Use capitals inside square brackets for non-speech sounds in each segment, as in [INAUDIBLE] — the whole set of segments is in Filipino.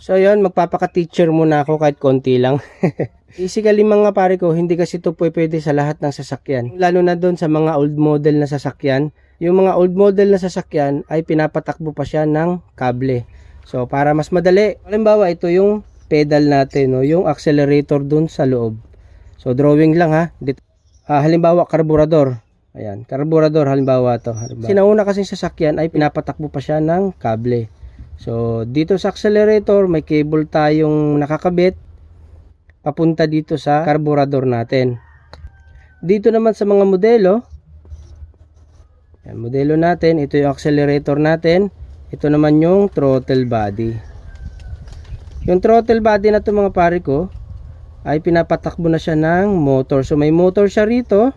So ayun, magpapaka-teacher muna ako kahit konti lang. [LAUGHS] Basically mga pare ko, hindi kasi ito pwede sa lahat ng sasakyan. Lalo na doon sa mga old model na sasakyan. Yung mga old model na sasakyan ay pinapatakbo pa siya ng kable. So para mas madali, halimbawa ito yung pedal natin, no? yung accelerator doon sa loob. So drawing lang ha. Dito, ah, halimbawa karburador. Ayan, karburador halimbawa to. Halimbawa. Sinauna kasi sasakyan ay pinapatakbo pa siya ng kable. So, dito sa accelerator, may cable tayong nakakabit papunta dito sa carburetor natin. Dito naman sa mga modelo, yan, modelo natin, ito yung accelerator natin, ito naman yung throttle body. Yung throttle body na to mga pare ko, ay pinapatakbo na siya ng motor. So, may motor siya rito,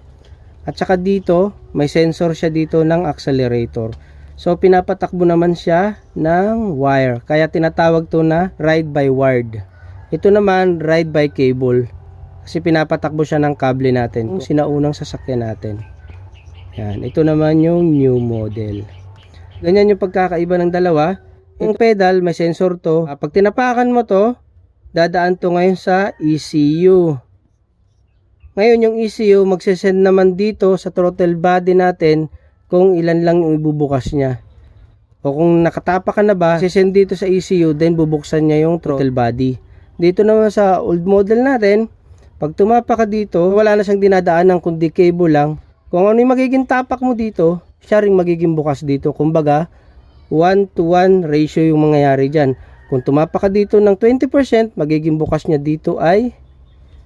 at saka dito, may sensor siya dito ng accelerator. So, pinapatakbo naman siya ng wire. Kaya tinatawag to na ride by wired. Ito naman, ride by cable. Kasi pinapatakbo siya ng kable natin. Yung sinaunang sasakyan natin. Yan. Ito naman yung new model. Ganyan yung pagkakaiba ng dalawa. Yung pedal, may sensor to. Ah, Pag tinapakan mo to, dadaan to ngayon sa ECU. Ngayon yung ECU, magsisend naman dito sa throttle body natin kung ilan lang yung ibubukas niya. O kung nakatapa ka na ba, sisend dito sa ECU, then bubuksan niya yung throttle body. Dito naman sa old model natin, pag tumapa ka dito, wala na siyang dinadaanan kundi cable lang. Kung ano yung magiging tapak mo dito, siya rin magiging bukas dito. Kumbaga, 1 to 1 ratio yung mangyayari dyan. Kung tumapa ka dito ng 20%, magiging bukas niya dito ay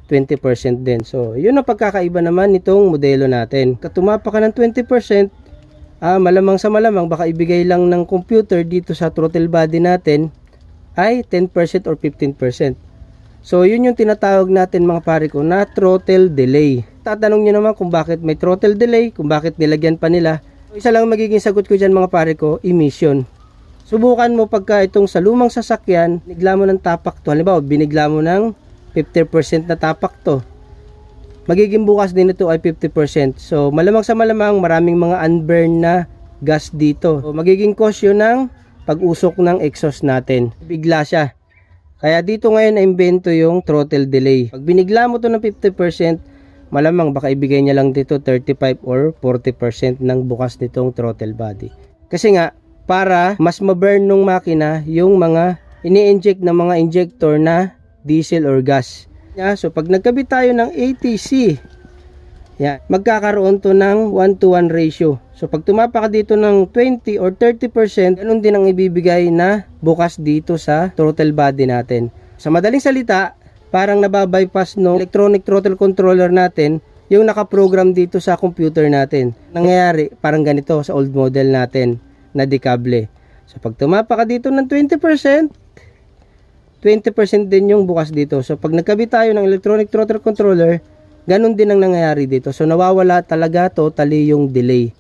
20% din. So, yun ang pagkakaiba naman nitong modelo natin. Katumapa ka ng 20%, ah, malamang sa malamang, baka ibigay lang ng computer dito sa throttle body natin ay 10% or 15%. So, yun yung tinatawag natin mga pare ko na throttle delay. Tatanong nyo naman kung bakit may throttle delay, kung bakit nilagyan pa nila. Isa lang magiging sagot ko dyan mga pare ko, emission. Subukan mo pagka itong sa lumang sasakyan, binigla mo ng tapak to. Halimbawa, binigla mo ng 50% na tapak to. Magiging bukas din ito ay 50%. So, malamang sa malamang, maraming mga unburned na gas dito. So, magiging cause yun ng pag-usok ng exhaust natin. Bigla siya. Kaya dito ngayon na-invento yung throttle delay. Pag binigla mo to ng 50%, malamang baka ibigay niya lang dito 35 or 40% ng bukas nitong throttle body. Kasi nga, para mas ma-burn nung makina yung mga ini-inject na mga injector na diesel or gas. Yeah, so pag nagkabit tayo ng ATC, yeah, magkakaroon to ng 1 to 1 ratio. So pag tumapa ka dito ng 20 or 30%, ganun din ang ibibigay na bukas dito sa throttle body natin. Sa madaling salita, parang nababypass no electronic throttle controller natin yung nakaprogram dito sa computer natin. Nangyayari parang ganito sa old model natin na dekable. So pag tumapa ka dito ng 20%, 20% din yung bukas dito. So pag nagkabit tayo ng electronic throttle controller, ganun din ang nangyayari dito. So nawawala talaga totally yung delay.